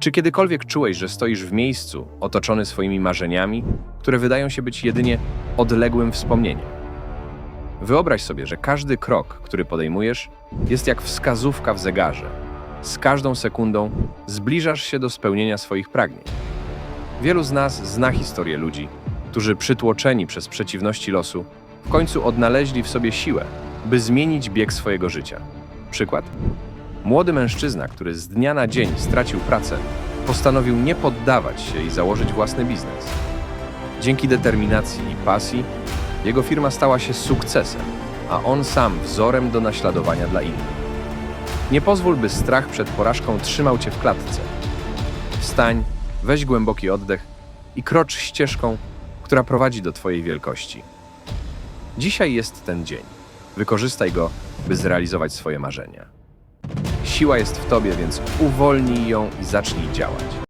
Czy kiedykolwiek czułeś, że stoisz w miejscu, otoczony swoimi marzeniami, które wydają się być jedynie odległym wspomnieniem? Wyobraź sobie, że każdy krok, który podejmujesz, jest jak wskazówka w zegarze. Z każdą sekundą zbliżasz się do spełnienia swoich pragnień. Wielu z nas zna historię ludzi, którzy przytłoczeni przez przeciwności losu, w końcu odnaleźli w sobie siłę, by zmienić bieg swojego życia. Przykład? Młody mężczyzna, który z dnia na dzień stracił pracę, postanowił nie poddawać się i założyć własny biznes. Dzięki determinacji i pasji, jego firma stała się sukcesem, a on sam wzorem do naśladowania dla innych. Nie pozwól, by strach przed porażką trzymał cię w klatce. Wstań, weź głęboki oddech i krocz ścieżką, która prowadzi do Twojej wielkości. Dzisiaj jest ten dzień. Wykorzystaj go, by zrealizować swoje marzenia. Siła jest w Tobie, więc uwolnij ją i zacznij działać.